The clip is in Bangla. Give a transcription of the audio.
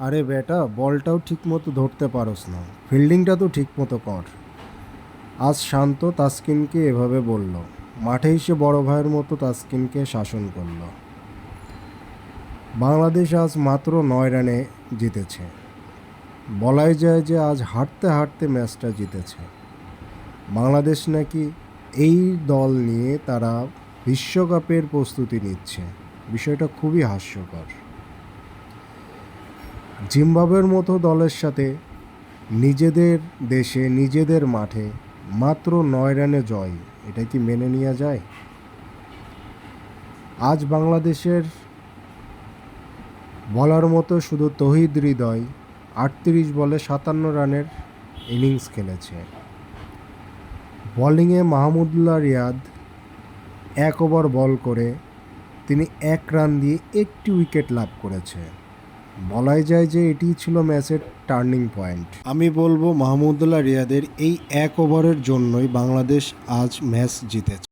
আরে বেটা, বলটাও ঠিকমতো ধরতে পারস না। ফিল্ডিংটা তো ঠিকমতো কর। আজ শান্ত তাসকিনকে এভাবে বলল। মাঠে এসে বড় ভাইয়ের মতো তাসকিনকে শাসন করল। বাংলাদেশ আজ মাত্র নয় রানে জিতেছে। বলাই যায় যে আজ হাঁটতে হাঁটতে ম্যাচটা জিতেছে। বাংলাদেশ নাকি এই দল নিয়ে তারা বিশ্বকাপের প্রস্তুতি নিচ্ছে। বিষয়টা খুবই হাস্যকর। জিম্বাবুয়ের মতো দলের সাথে নিজেদের দেশে, নিজেদের মাঠে মাত্র নয় রানে জয়। এটা কি মেনে নেওয়া যায়? আজ বাংলাদেশের বলার মতো শুধু তহিদ হৃদয় আটত্রিশ বলে সাতান্ন রানের ইনিংস খেলেছে। বোলিংয়ে মাহমুদুল্লাহ রিয়াদ এক ওভার বল করে তিনি এক রান দিয়ে একটি উইকেট লাভ করেছে। বলাই যায় যে এটি ছিল ম্যাচের টার্নিং পয়েন্ট। আমি বলব মাহমুদুল্লাহ রিয়াদের এই এক ওভারের জন্যই বাংলাদেশ আজ ম্যাচ জিতেছে।